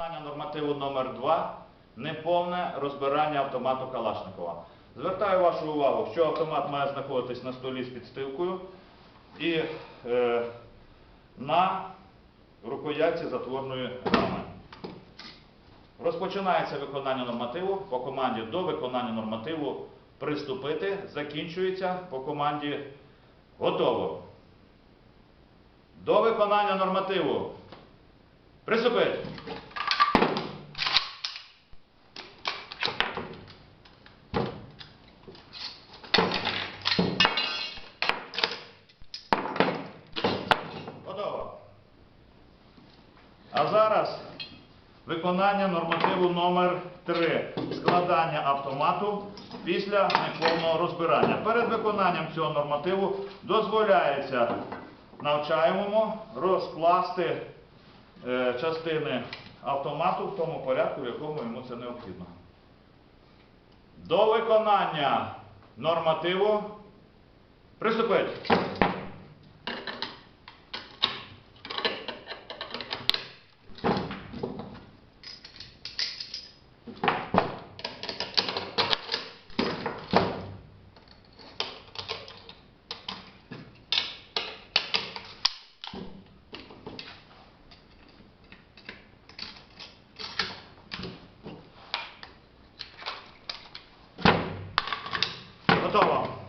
виконання нормативу номер 2 неповне розбирання автомату Калашникова. Звертаю вашу увагу, що автомат має знаходитись на столі з підстилкою і е, на рукоятці затворної рами. Розпочинається виконання нормативу по команді до виконання нормативу приступити, закінчується по команді готово. До виконання нормативу приступити. Готово. А зараз виконання нормативу номер 3 складання автомату після неповного розбирання. Перед виконанням цього нормативу дозволяється навчаємому розкласти е, частини автомату в тому порядку, в якому йому це необхідно. До виконання нормативу приступити. gotowo.